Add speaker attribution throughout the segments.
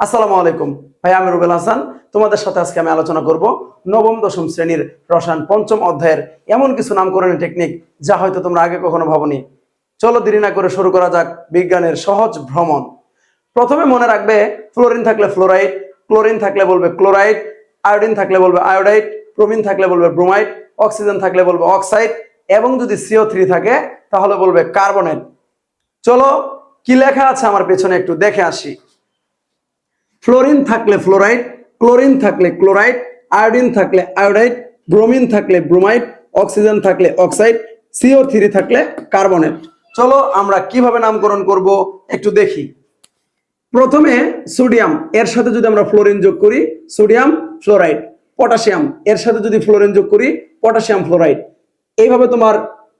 Speaker 1: আসসালামু আলাইকুম। ভাই, আমি রুবেল হাসান। তোমাদের সাথে আজকে আমি আলোচনা করব নবম, দশম শ্রেণির রসায়ন পঞ্চম অধ্যায়ের এমন কিছু নামকরণের টেকনিক যা হয়তো তোমরা আগে কখনো ভাবনি। চলো দেরি না করে শুরু করা যাক বিজ্ঞানের সহজ ভ্রমণ। প্রথমে মনে রাখবে ফ্লোরিন থাকলে ফ্লোরাইড ক্লোরিন থাকলে বলবে ক্লোরাইড আয়োডিন থাকলে বলবে আয়োডাইড প্রোমিন থাকলে বলবে ব্রোমাইড অক্সিজেন থাকলে বলবে অক্সাইড এবং যদি সিও থ্রি থাকে, তাহলে বলবে কার্বনেট চলো, কি লেখা আছে আমার পেছনে একটু দেখে আসি। ফ্লোরিন থাকলে ফ্লোরাইড, ক্লোরিন থাকলে ক্লোরাইড, আয়োডিন থাকলে আয়োডাইড, ব্রোমিন থাকলে ব্রোমাইড, অক্সিজেন থাকলে অক্সাইড সিও থ্রি থাকলে কার্বনেট। চলো আমরা কীভাবে নামকরণ করব একটু দেখি। প্রথমে সোডিয়াম, এর সাথে যদি আমরা ফ্লোরিন যোগ করি, সোডিয়াম, ফ্লোরাইড। পটাশিয়াম, এর সাথে যদি ফ্লোরিন যোগ করি, পটাশিয়াম, ফ্লোরাইড। এইভাবে তোমার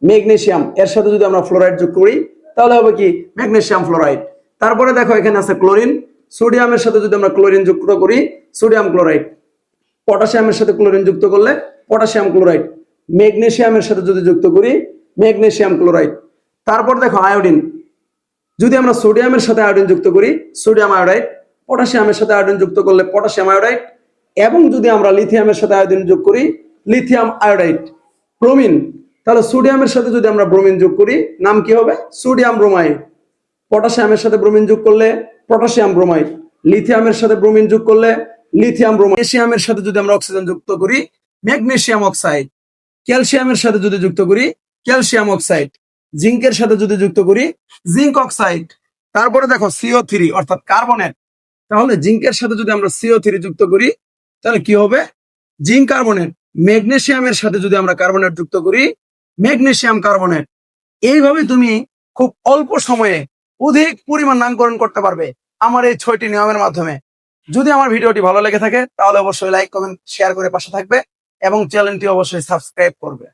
Speaker 1: ম্যাগনেশিয়াম, এর সাথে যদি আমরা ফ্লোরাইড যোগ করি, তাহলে হবে কি? Magnesium, fluoride. তারপরে দেখো এখানে আছে ক্লোরিন সোডিয়ামের সাথে যদি আমরা ক্লোরিন যুক্ত করি, সোডিয়াম ক্লোরাইড। পটাশিয়ামের সাথে ক্লোরিন যুক্ত করলে পটাশিয়াম ক্লোরাইড। ম্যাগনেসিয়ামের সাথে যদি যুক্ত করি ম্যাগনেসিয়াম ক্লোরাইড। তারপর দেখো আয়োডিন। যদি আমরা সোডিয়ামের সাথে আয়োডিন যুক্ত করি, সোডিয়াম আয়োডাইড, পটাশিয়ামের সাথে আয়োডিন যুক্ত করলে পটাশিয়াম আয়োডাইড, এবং যদি আমরা লিথিয়ামের সাথে আয়োডিন যোগ করি, লিথিয়াম আয়োডাইড, ব্রোমিন। তাহলে সোডিয়ামের সাথে যদি আমরা ব্রোমিন যোগ করি, নাম কি হবে? Sodium bromide. পটাশিয়ামের সাথে ব্রোমিন যোগ করলে পটাশিয়াম ব্রোমাইড, লিথিয়ামের সাথে ব্রোমিন যোগ করলে লিথিয়াম ব্রোমাইড। সাথে যদি আমরা অক্সিজেন যুক্ত করি, ম্যাগনেসিয়াম অক্সাইড। ক্যালসিয়ামের সাথে যদি যুক্ত করি, ক্যালসিয়াম অক্সাইড। জিঙ্কের সাথে যদি যুক্ত করি, জিঙ্ক অক্সাইড। তারপরে দেখো সিও থ্রি, অর্থাৎ কার্বনেট। তাহলে জিঙ্কের সাথে যদি আমরা সিও থ্রি যুক্ত করি, তাহলে কি হবে? Zinc carbonate. ম্যাগনেসিয়ামের সাথে যদি আমরা কার্বনেট যুক্ত করি, ম্যাগনেসিয়াম কার্বনেট। এইভাবে তুমি খুব অল্প সময়ে অধিক পরিমাণ নামকরণ করতে পারবে আমার এই ছয়টি নিয়মের মাধ্যমে। যদি আমার ভিডিওটি ভালো লেগে থাকে, তাহলে অবশ্যই লাইক কমেন্ট শেয়ার করে পাশে থাকবে এবং চ্যানেলটি অবশ্যই সাবস্ক্রাইব করবে।